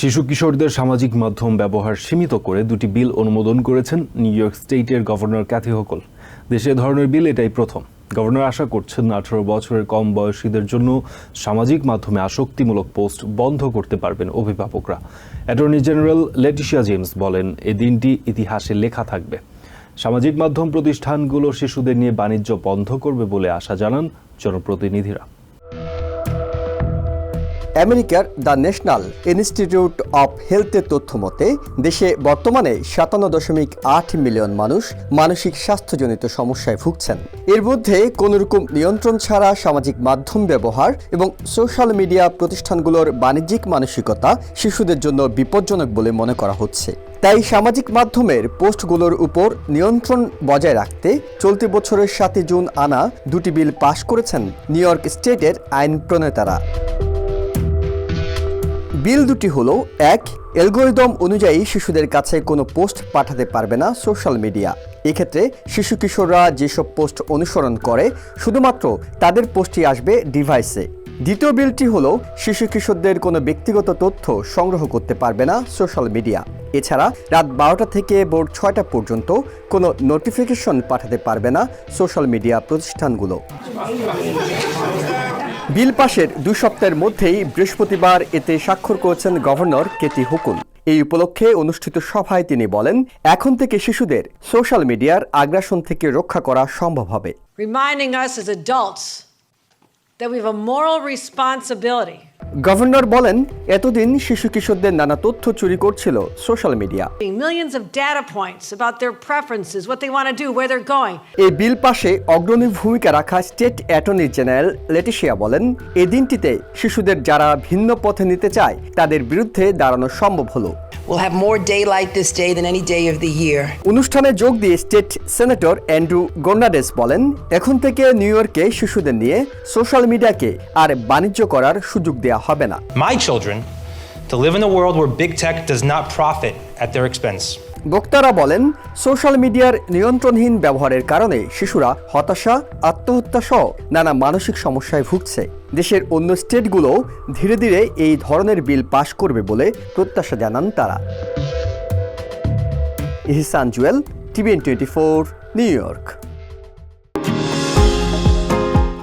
শিশু কিশোরদের সামাজিক মাধ্যম ব্যবহার সীমিত করে দুটি বিল অনুমোদন করেছেন নিউ ইয়র্ক স্টেটের গভর্নর ক্যাথি হোকল। দেশে ধরনের বিল এটাই প্রথম। গভর্নর আশা করছেন আঠারো বছরের কম বয়সীদের জন্য সামাজিক মাধ্যমে আসক্তিমূলক পোস্ট বন্ধ করতে পারবেন অভিভাবকরা। অ্যাটর্নি জেনারেল লেটিশিয়া জেমস বলেন এই দিনটি ইতিহাসে লেখা থাকবে। সামাজিক মাধ্যম প্রতিষ্ঠানগুলো শিশুদের নিয়ে বাণিজ্য বন্ধ করবে বলে আশা জানান জনপ্রতিনিধিরা। আমেরিকার দ্য ন্যাশনাল ইনস্টিটিউট অফ হেলথের তথ্য মতে, দেশে বর্তমানে সাতান্ন দশমিক আট মিলিয়ন মানুষ মানসিক স্বাস্থ্যজনিত সমস্যায় ভুগছেন। এর মধ্যে কোনোরকম নিয়ন্ত্রণ ছাড়া সামাজিক মাধ্যম ব্যবহার এবং সোশ্যাল মিডিয়া প্রতিষ্ঠানগুলোর বাণিজ্যিক মানসিকতা শিশুদের জন্য বিপজ্জনক বলে মনে করা হচ্ছে। তাই সামাজিক মাধ্যমের পোস্টগুলোর উপর নিয়ন্ত্রণ বজায় রাখতে চলতি বছরের সাতই জুন আনা দুটি বিল পাশ করেছেন নিউ ইয়র্ক স্টেটের আইন প্রণেতারা। বিল দুটি হলো, এক, অ্যালগোরিদম অনুযায়ী শিশুদের কাছে কোনো পোস্ট পাঠাতে পারবে না সোশ্যাল মিডিয়া। এক্ষেত্রে শিশু কিশোররা যেসব পোস্ট অনুসরণ করে, শুধুমাত্র তাদের পোস্টই আসবে ডিভাইসে। দ্বিতীয় বিলটি হলো, শিশু কিশোরদের কোনো ব্যক্তিগত তথ্য সংগ্রহ করতে পারবে না সোশ্যাল মিডিয়া। এছাড়া রাত বারোটা থেকে ভোর ছয়টা পর্যন্ত কোনো নোটিফিকেশন পাঠাতে পারবে না সোশ্যাল মিডিয়া প্রতিষ্ঠানগুলো। বিল পাশের দুই সপ্তাহের মধ্যেই বৃহস্পতিবার এতে স্বাক্ষর করেছেন গভর্নর কেটি হুকুম। এই উপলক্ষে অনুষ্ঠিত সভায় তিনি বলেন, এখন থেকে শিশুদের সোশ্যাল মিডিয়ার আগ্রাসন থেকে রক্ষা করা সম্ভব হবে। That we have a moral responsibility governor বলেন এতদিন শিশু কিশোরদের নানা তথ্য চুরি করছিল সোশ্যাল মিডিয়া. এই বিল পাশে অগ্রণী ভূমিকা রাখা স্টেট অ্যাটর্নি জেনারেল লেটিশিয়া বলেন এই দিনটিতে শিশুদের যারা ভিন্ন পথে নিতে চায় তাদের বিরুদ্ধে দাঁড়ানো সম্ভব হলো We'll have more daylight this day than any day of the year. অনুষ্ঠানে যোগ দিয়ে স্টেট সেনেটর অ্যান্ড্রু গোর্নাডেস বলেন এখন থেকে নিউ ইয়র্কে শিশুদের নিয়ে সোশ্যাল মিডিয়াকে আর বাণিজ্য করার সুযোগ দেওয়া হবে না। My children to live in a world where big tech does not profit at their expense. বক্তারা বলেন সোশ্যাল মিডিয়ার নিয়ন্ত্রণহীন ব্যবহারের কারণে শিশুরা হতাশা আত্মহত্যা সহ নানা মানসিক সমস্যায় ভুগছে। দেশের অন্য স্টেটগুলোও ধীরে ধীরে এই ধরনের বিল পাশ করবে বলে প্রত্যাশা জানান তারা। Ehsan Jewel TVN twenty four New York.